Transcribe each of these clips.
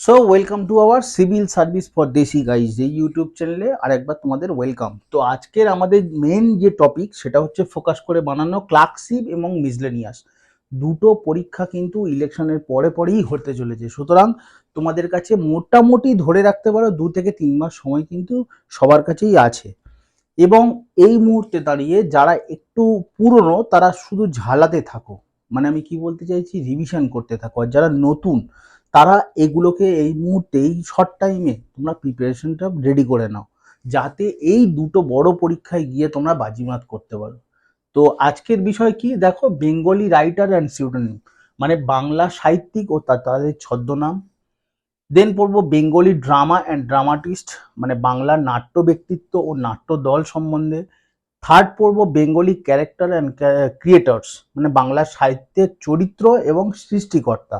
So welcome to our civil service for desi guys এই YouTube চ্যানেলে আরেকবার তোমাদের ওয়েলকাম তো আজকের আমাদের মেন যে টপিক সেটা হচ্ছে ফোকাস করে বানানো ক্লার্কশিপ এবং মিসলেনিয়াস দুটো পরীক্ষা কিন্তু ইলেকশনের পরে পরেই হতে চলেছে। সুতরাং তোমাদের কাছে মোটামুটি ধরে রাখতে পারো, দু থেকে তিন মাস সময় কিন্তু সবার কাছেই আছে। এবং এই মুহূর্তে দাঁড়িয়ে যারা একটু পুরনো, তারা শুধু ঝালাতে থাকো। মানে আমি কি বলতে চাইছি রিভিশন করতে থাকো। আর যারা নতুন তারা এগুলোকে এই মুহূর্তে, এই শর্ট টাইমে তোমরা প্রিপারেশনটা রেডি করে নাও। যাতে এই দুটো বড় পরীক্ষায় গিয়ে তোমরা বাজিমাত করতে পারো। তো আজকের বিষয় কি? দেখো বেঙ্গলি রাইটার অ্যান্ড সিউডোনিম মানে বাংলা সাহিত্যিক ও তাদের ছদ্মনাম। দেন পড়ব বেঙ্গলি ড্রামা অ্যান্ড ড্রামাটিস্ট মানে বাংলা নাট্য ব্যক্তিত্ব ও নাট্য দল সম্বন্ধে। থার্ড পড়ব বেঙ্গলি ক্যারেক্টার অ্যান্ড ক্রিয়েটার্স মানে বাংলা সাহিত্যের চরিত্র এবং সৃষ্টিকর্তা।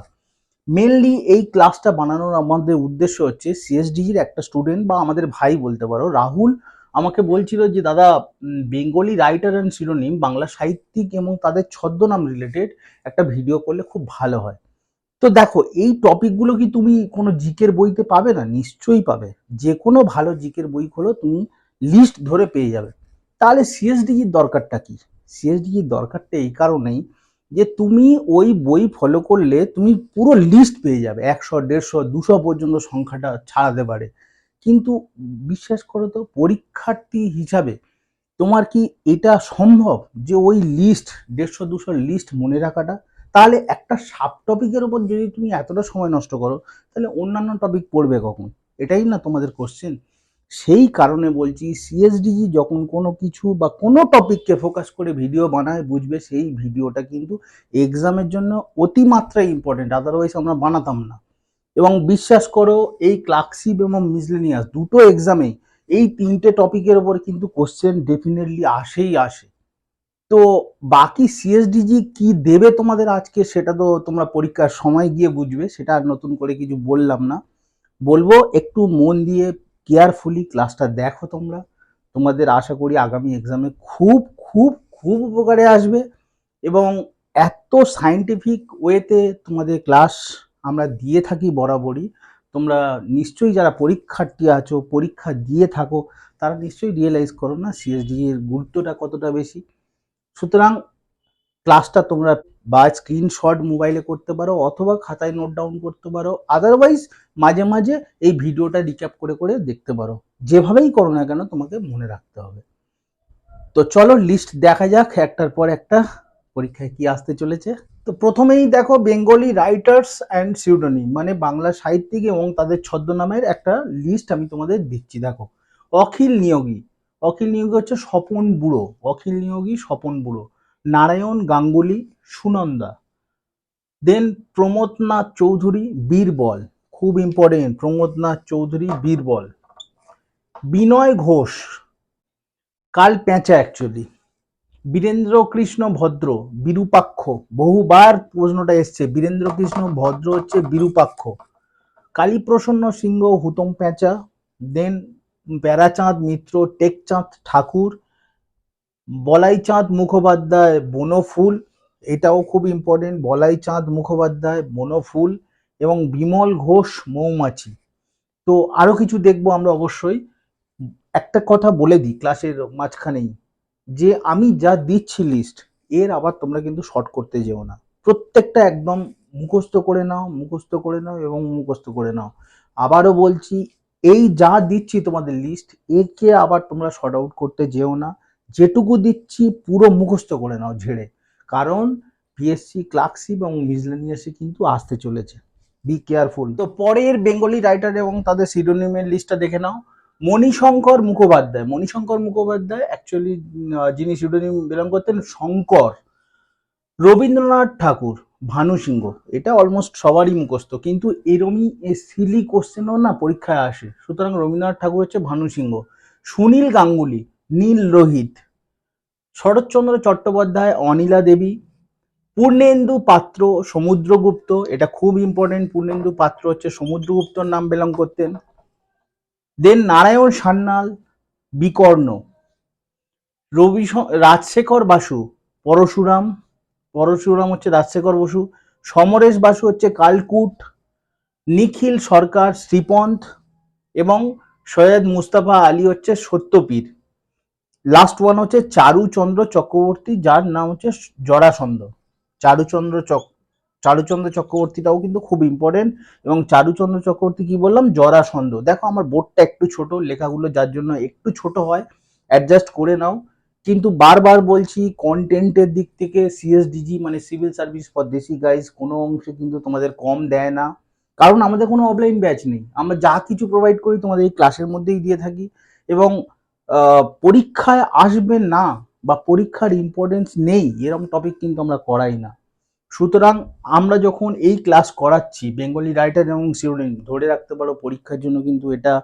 মেনলি এই ক্লাসটা বানানোর আমাদের উদ্দেশ্য হচ্ছে সিএসডিজির একটা স্টুডেন্ট বা আমাদের ভাই বলতে পারো। রাহুল আমাকে বলছিল যে, দাদা Bengali writer and pseudonym Bangla সাহিত্যিক এবং তাদের ছদ্মনাম রিলেটেড একটা ভিডিও করলে খুব ভালো হয়। তো দেখো, এই টপিকগুলো কি তুমি কোনো জিকের বইতে পাবে না? নিশ্চয়ই পাবে। যে কোনো ভালো জিকের বই খোলো, তুমি লিস্ট ধরে পেয়ে যাবে। তাহলে সিএসডিজির দরকারটা কি? সিএসডিজির দরকারটা এই কারণেই যে তুমি ওই বই ফলো করলে তুমি পুরো লিস্ট পেয়ে যাবে। একশো, দেড়শো, দুশো পর্যন্ত সংখ্যাটা ছাড়াতে পারে। কিন্তু বিশ্বাস করো তো, পরীক্ষার্থী হিসাবে তোমার কি এটা সম্ভব যে ওই লিস্ট দেড়শো, দুশো লিস্ট মনে রাখাটা? তাহলে একটা সাব টপিকের ওপর যদি তুমি এতটা সময় নষ্ট করো, তাহলে অন্যান্য টপিক পড়বে কখন? এটাই না তোমাদের কোশ্চেন সেই কারণে বলছি সিএসডিজি যখন কোনো কিছু বা কোনো টপিককে ফোকাস করে ভিডিও বানায়, বুঝবে সেই ভিডিওটা কিন্তু এক্সামের জন্য অতিমাত্রায় ইম্পর্টেন্ট আদারওয়াইজ আমরা বানাতাম না। এবং বিশ্বাস করো, এই ক্লার্কশিপ এবং মিসলেনিয়াস দুটো এক্সামে এই তিনটে টপিকের ওপর কিন্তু কোশ্চেন ডেফিনেটলি আসেই আসে। তো বাকি সিএসডিজি কি দেবে তোমাদের আজকে সেটা তো তোমরা পরীক্ষার সময় গিয়ে বুঝবে, সেটা আর নতুন করে কিছু বললাম না। বলব, একটু মন দিয়ে কেয়ারফুলি ক্লাসটা দেখো তোমরা। তোমাদের আশা করি আগামী এক্সামে খুব খুব খুব উপকারে আসবে এবং এত সাইন্টিফিক ওয়েতে তোমাদের ক্লাস আমরা দিয়ে থাকি বরাবরই। তোমরা নিশ্চয়ই যারা পরীক্ষার্থী আছো, পরীক্ষা দিয়ে থাকো, তারা নিশ্চয়ই রিয়েলাইজ করো না সিএসডি এর গুরুত্বটা কতটা বেশি। সুতরাং ক্লাসটা তোমরা বা স্ক্রিনশট মোবাইলে করতে পারো অথবা খাতায় নোট ডাউন করতে পারো। আদারওয়াইজ মাঝে মাঝে এই ভিডিওটা রিক্যাপ করে করে দেখতে পারো। যেভাবেই করো না কেন, তোমাকে মনে রাখতে হবে। তো চলো লিস্ট দেখা যাক, একটার পর একটা পরীক্ষায় কি আসতে চলেছে। তো প্রথমেই দেখো বেঙ্গলি রাইটার্স অ্যান্ড সিউডোনিম মানে বাংলা সাহিত্যিক এবং তাদের ছদ্মনামের একটা লিস্ট আমি তোমাদের দিচ্ছি। দেখো, অখিল নিয়োগী। অখিল নিয়োগী হচ্ছে স্বপন বুড়ো। অখিল নিয়োগী স্বপন বুড়ো। নারায়ণ গাঙ্গুলি, সুনন্দা। দেন প্রমোদনাথ চৌধুরী, বীরবল। খুব ইম্পর্টেন্ট প্রমোদনাথ চৌধুরী, বীরবল। বিনয় ঘোষ, কাল পেঁচা অ্যাকচুয়ালি বীরেন্দ্র কৃষ্ণ ভদ্র, বিরূপাক্ষ। বহুবার প্রশ্নটা এসছে বীরেন্দ্র কৃষ্ণ ভদ্র হচ্ছে বিরূপাক্ষ। কালীপ্রসন্ন সিংহ, হুতম প্যাঁচা দেন প্যারাচাঁদ মিত্র, টেকচাঁদ ঠাকুর। বলাইচাঁদ মুখোপাধ্যায় বনফুল, এটাও খুব ইম্পর্টেন্ট বলাইচাঁদ মুখোপাধ্যায় বনফুল এবং বিমল ঘোষ মৌমাছি। তো আরও কিছু দেখব আমরা অবশ্যই। একটা কথা বলে দিই ক্লাসের মাঝখানেই, যে আমি যা দিচ্ছি লিস্ট এর আবার তোমরা কিন্তু শর্ট করতে যেও না। প্রত্যেকটা একদম মুখস্থ করে নাও, মুখস্থ করে নাও এবং মুখস্থ করে নাও। আবারও বলছি, এই যা দিচ্ছি তোমাদের লিস্ট একে আবার তোমরা শর্ট আউট করতে যেও না। যেটুকু দিচ্ছি পুরো মুখস্থ করে নাও ঝেড়ে। কারণ পিএসসি ক্লার্কশিপ এবং মিসলেনিয়াসে কিন্তু আসতে চলেছে। বি কেয়ারফুল তো পরের বেঙ্গলি রাইটার এবং তাদের সিডোনিমের লিস্টটা দেখে নাও। মণিশঙ্কর মুখোপাধ্যায়। মণিশঙ্কর মুখোপাধ্যায় অ্যাকচুয়ালি যিনি সিডোনিম বিলং করতেন শঙ্কর। রবীন্দ্রনাথ ঠাকুর, ভানু সিংহ। এটা অলমোস্ট সবারই মুখস্থ। কিন্তু এরমই এ সিলি কোশ্চেনও না পরীক্ষায় আসে। সুতরাং রবীন্দ্রনাথ ঠাকুর হচ্ছে ভানু সিংহ। সুনীল গাঙ্গুলি, নীল রোহিত। শরৎচন্দ্র চট্টোপাধ্যায়, অনিলা দেবী, পূর্ণেন্দু পাত্র, সমুদ্রগুপ্ত, এটা খুব ইম্পর্টেন্ট পূর্ণেন্দু পাত্র হচ্ছে সমুদ্রগুপ্তর নাম বিলং করতেন। দেন নারায়ণ সান্যাল, বিকর্ণ রবি রাজশেখর বাসু, পরশুরাম পরশুরাম হচ্ছে রাজশেখর বসু, সমরেশ বাসু হচ্ছে কালকুট, নিখিল সরকার, শ্রীপন্থ এবং সৈয়দ মুস্তাফা আলী হচ্ছে সত্যপীর। লাস্ট ওয়ান হচ্ছে চারুচন্দ্র চক্রবর্তী, যার নাম হচ্ছে জরাসন্ধ। চারুচন্দ্র চক, চারুচন্দ্র চক্রবর্তীটাও কিন্তু খুব ইম্পর্টেন্ট এবং চারুচন্দ্র চক্রবর্তী কি বললাম? জরাসন্ধ। দেখো আমার বোর্ডটা একটু ছোট, লেখাগুলো যার জন্য একটু ছোট হয় অ্যাডজাস্ট করে নাও। কিন্তু বারবার বলছি কন্টেন্টের দিক থেকে সিএসডিজি মানে civil service for desi guys কোনো অংশে কিন্তু তোমাদের কম দেয় না। কারণ আমাদের কোনো অফলাইন ব্যাচ নেই। আমরা যা কিছু প্রোভাইড করি তোমাদের এই ক্লাসের মধ্যেই দিয়ে থাকি। এবং পরীক্ষায় আসবে না বা পরীক্ষার ইম্পর্টেন্স নেই এরকম টপিক কিন্তু আমরা করাই না। সুতরাং আমরা যখন এই ক্লাস করাচ্ছি বেঙ্গলি রাইটার এবং সিউরিন ধরে রাখতে পারো পরীক্ষার জন্য কিন্তু এটা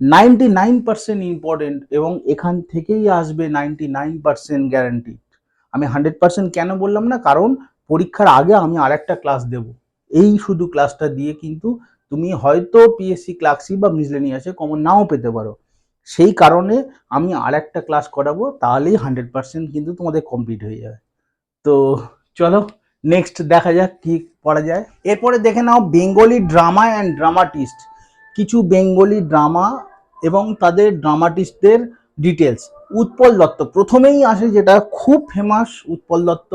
নাইনটি নাইন পার্সেন্ট ইম্পর্টেন্ট এবং এখান থেকেই আসবে নাইনটি নাইন পার্সেন্ট গ্যারান্টি আমি হান্ড্রেড পার্সেন্ট কেন বললাম না? কারণ পরীক্ষার আগে আমি আরেকটা ক্লাস দেব। এই শুধু ক্লাসটা দিয়ে কিন্তু তুমি হয়তো পিএসসি ক্লাসি বা মিসলেনিয়াসে কমন নাও পেতে পারো। সেই কারণে আমি আর একটা ক্লাস করাবো, তাহলেই হান্ড্রেড পার্সেন্ট কিন্তু তোমাদের কমপ্লিট হয়ে যাবে। তো চলো নেক্সট দেখা যাক কি পড়া যায়। এরপরে দেখে নাও বেঙ্গলি ড্রামা অ্যান্ড ড্রামাটিস্ট কিছু বেঙ্গলি ড্রামা এবং তাদের ড্রামাটিস্টদের ডিটেলস উৎপল দত্ত। প্রথমেই আসে যেটা খুব ফেমাস উৎপল দত্ত।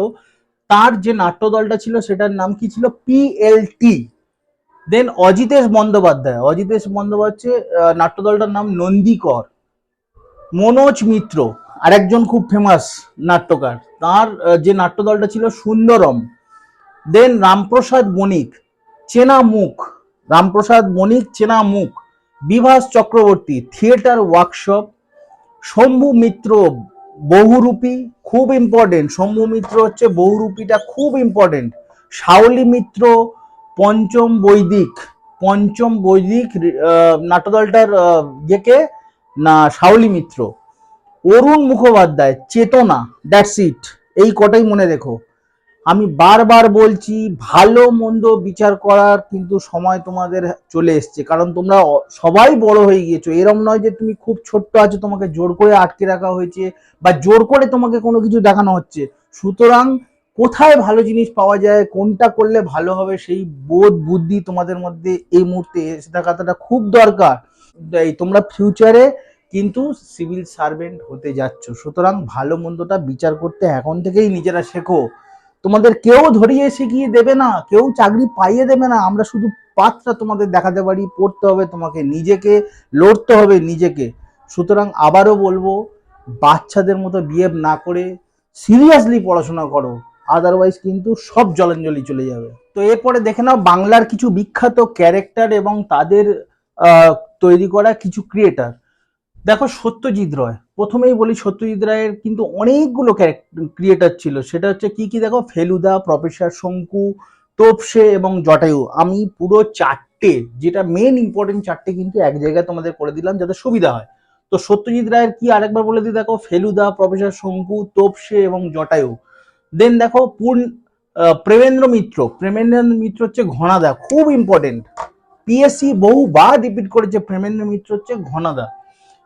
তার যে নাট্যদলটা ছিল, সেটার নাম কি ছিল? PLT then Ajitesh Bandyopadhyay. Ajitesh Bandyopadhyay নাট্যদলটার নাম নন্দীকর। মনোজ মিত্র আর একজন খুব ফেমাস নাট্যকার। তার যে নাট্যদলটা ছিল সুন্দরম। দেন রামপ্রসাদ বণিক চেনা মুখ রামপ্রসাদ বণিক চেনা মুখ বিভাস চক্রবর্তী থিয়েটার ওয়ার্কশপ শম্ভু মিত্র বহুরূপী, খুব ইম্পর্টেন্ট শম্ভু মিত্র হচ্ছে বহুরূপীটা খুব ইম্পর্টেন্ট শাওলি মিত্র পঞ্চম বৈদিক পঞ্চম বৈদিক নাট্যদলটার ইয়েকে, না, শাওলি মিত্র। অরুণ মুখোপাধ্যায়, চেতনা দ্যাটস ইট এই কটাই মনে রেখো। আমি বারবার বলছি, ভালো মন্দ বিচার করার কিন্তু সময় তোমাদের চলে এসছে। কারণ তোমরা সবাই বড় হয়ে গিয়েছো। এরম নয় যে তুমি খুব ছোট্ট আছো, তোমাকে জোর করে আটকে রাখা হয়েছে বা জোর করে তোমাকে কোনো কিছু দেখানো হচ্ছে। সুতরাং কোথায় ভালো জিনিস পাওয়া যায়, কোনটা করলে ভালো হবে, সেই বোধ বুদ্ধি তোমাদের মধ্যে এই মুহূর্তে এসে থাকাটা খুব দরকার। এই তোমরা ফিউচারে কিন্তু সিভিল সার্ভেন্ট হতে যাচ্ছ। সুতরাং ভালো মন্দটা বিচার করতে এখন থেকেই নিজেরা শেখো। তোমাদের কেউ ধরিয়ে শিখিয়ে দেবে না, কেউ চাকরি পাইয়ে দেবে না। আমরা শুধু পাত্রটা তোমাদের দেখাতে পারি, পড়তে হবে তোমাকে, নিজেকে লড়তে হবে নিজেকে। সুতরাং আবারও বলব, বাচ্চাদের মতো বিহেভ না করে সিরিয়াসলি পড়াশোনা করো। আদারওয়াইজ কিন্তু সব জলাঞ্জলি চলে যাবে। তো এরপরে দেখে নাও বাংলার কিছু বিখ্যাত ক্যারেক্টার এবং তাদের তৈরি করা কিছু ক্রিয়েটার দেখো সত্যজিৎ রায়। প্রথমেই বলি সত্যজিৎ রায়ের কিন্তু অনেকগুলো ক্রিয়েটার ছিল। সেটা হচ্ছে কি কি দেখো? ফেলুদা, প্রফেসর শঙ্কু, তোপসে এবং জটায়ু। আমি পুরো চারটে, যেটা মেন ইম্পর্টেন্ট চারটে কিন্তু এক জায়গায় তোমাদের করে দিলাম যাতে সুবিধা হয়। তো সত্যজিৎ রায়ের কি আরেকবার বলে দিই দেখো? ফেলুদা, প্রফেসর শঙ্কু, তোপসে এবং জটায়ু। দেন দেখো, পূর্ণ প্রেমেন্দ্র মিত্র। প্রেমেন্দ্র মিত্র হচ্ছে ঘনাদা, খুব ইম্পর্টেন্ট পিএসসি বহুবার রিপিট করেছে, প্রেমেন্দ্র মিত্র হচ্ছে ঘনাদা।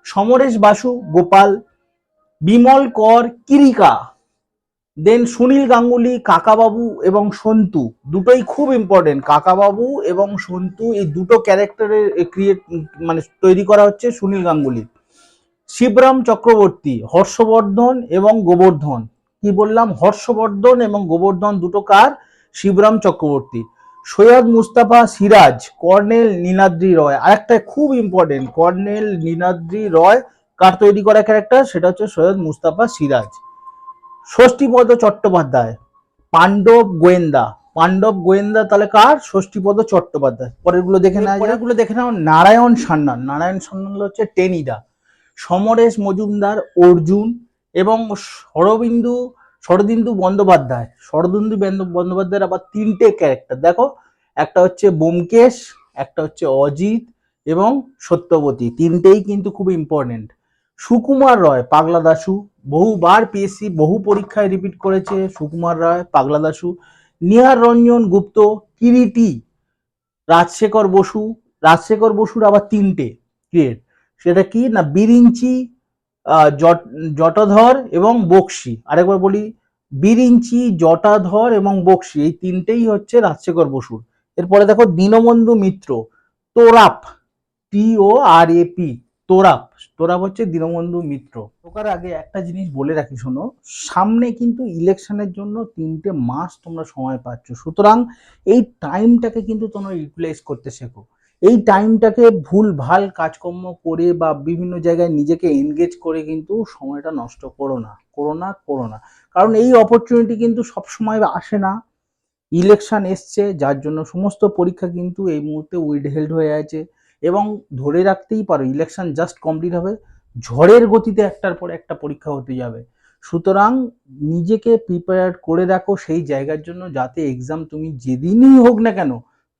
সমরেশ বাসু, গোপাল, বিমল কর, কিরিকা। দেন সুনীল গাঙ্গুলি, কাকাবাবু এবং সন্তু। দুটোই খুব ইম্পর্টেন্ট কাকাবাবু এবং সন্তু, এই দুটো ক্যারেক্টারের ক্রিয়েট মানে তৈরি করা হচ্ছে সুনীল গাঙ্গুলি শিবরাম চক্রবর্তী, হর্ষবর্ধন এবং গোবর্ধন। কি বললাম? হর্ষবর্ধন এবং গোবর্ধন দুটো কার? শিবরাম চক্রবর্তী। সৈয়দ মুস্তাফা সিরাজ, কর্নেল নীলাদ্রি রয়। আরেকটা খুব ইম্পর্টেন্ট কর্নেল নীলাদ্রি রয় কার তৈরি করা ক্যারেক্টার সেটা হচ্ছে সৈয়দ মুস্তাফা সিরাজ। ষষ্ঠীপদ চট্টোপাধ্যায়, পাণ্ডব গোয়েন্দা। পাণ্ডব গোয়েন্দা তাহলে কার? ষষ্ঠীপদ চট্টোপাধ্যায়। পরেরগুলো দেখে নেওয়া পরেরগুলো দেখে নাও, নারায়ণ সান্যাল। নারায়ণ সান্যাল হচ্ছে টেনিদা। সমরেশ মজুমদার অর্জুন। এবং শরবিন্দু, শরদিন্দু বন্দ্যোপাধ্যায়, শরদিন্দু বন্দ- বন্দ্যোপাধ্যায়ের আবার তিনটে ক্যারেক্টার দেখো, একটা হচ্ছে বোমকেশ, একটা হচ্ছে অজিত এবং সত্যবতী। তিনটেই কিন্তু খুব ইম্পর্টেন্ট সুকুমার রয়, পাগলা দাসু বহুবার পিএসসি বহু পরীক্ষায় রিপিট করেছে সুকুমার রায়, পাগলা দাসু নিহার রঞ্জন গুপ্ত, কিরিটি, রাজশেখর বসু। রাজশেখর বসুর আবার তিনটে ক্রিয়েট সেটা কি না, বিরিঞ্চি জটাধর এবং বক্সি। আরেকবার বলি, বিরিঞ্চি, জটাধর এবং বক্সি, এই তিনটেই হচ্ছে রাজশেখর বসুর। এরপরে দেখো, দীনবন্ধু মিত্র, তোরাপ, টি ও আর এ পি, তোরাপ। তোরাপ হচ্ছে দীনবন্ধু মিত্র। ঢোকার আগে একটা জিনিস বলে রাখি, শোনো, সামনে কিন্তু ইলেকশনের জন্য তিনটে মাস তোমরা সময় পাচ্ছ। সুতরাং এই টাইমটাকে কিন্তু তোমরা ইউটিলাইজ করতে শেখো। এই টাইমটাকে ভুল, ভালো কাজকর্ম করে বা বিভিন্ন জায়গায় নিজেকে এনগেজ করে কিন্তু সময়টা নষ্ট করো না করো না করো না। কারণ এই অপরচুনিটি কিন্তু সবসময় আসে না। ইলেকশন এসছে, যার জন্য সমস্ত পরীক্ষা কিন্তু এই মুহূর্তে উইড হেল্ড হয়ে আছে এবং ধরে রাখতেই পারো ইলেকশন জাস্ট কমপ্লিট হবে, ঝড়ের গতিতে একটার পর একটা পরীক্ষা হতে যাবে। সুতরাং নিজেকে প্রিপেয়ার করে রাখো সেই জায়গার জন্য, যাতে এক্সাম তুমি যেদিনই হোক না কেন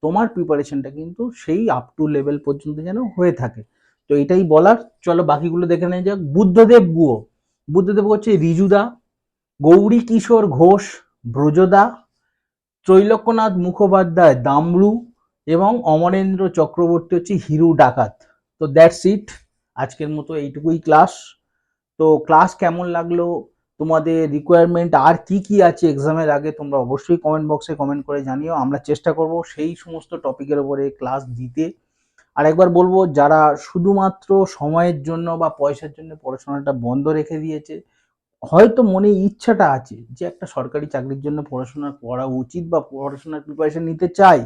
তোমার প্রিপারেশনটা কিন্তু সেই আপ টু লেভেল পর্যন্ত যেন হয়ে থাকে। তো এটাই বলার। চলো বাকিগুলো দেখে নেওয়া যাক। বুদ্ধদেব গুহ। বুদ্ধদেব হচ্ছে রিজুদা, গৌরী কিশোর ঘোষ, ব্রজদা, ত্রৈলোক্যনাথ মুখোপাধ্যায় দামরু এবং অমরেন্দ্র চক্রবর্তী হচ্ছে হিরু ডাকাত। তো দ্যাটস ইট আজকের মতো এইটুকুই ক্লাস তো ক্লাস কেমন লাগল? তোমাদের রিকোয়ারমেন্ট আর কি কি আছে এক্সামের আগে তোমরা অবশ্যই কমেন্ট বক্সে কমেন্ট করে জানিও। আমরা চেষ্টা করব সেই সমস্ত টপিকের উপরে ক্লাস দিতে। আর একবার বলব, যারা শুধুমাত্র সময়ের জন্য বা পয়সার জন্য পড়াশোনাটা বন্ধ রেখে দিয়েছে, হয়তো মনে ইচ্ছাটা আছে যে একটা সরকারি চাকরির জন্য পড়াশোনা করা উচিত বা পড়াশোনার প্রিপারেশন নিতে চাই,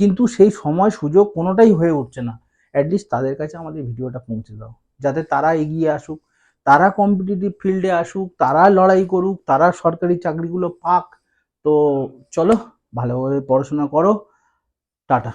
কিন্তু সেই সময় সুযোগ কোনোটাই হয়ে উঠছে না। অ্যাটলিস্ট তাদের কাছে আমাদের ভিডিওটা পৌঁছে দাও, যাতে তারা এগিয়ে আসুক। তারা কম্পিটিটিভ ফিল্ডে আসুক, তারা লড়াই করুক, তারা সরকারি চাকরিগুলো পাক, তো চলো ভালোভাবে পড়াশোনা করো, টাটা।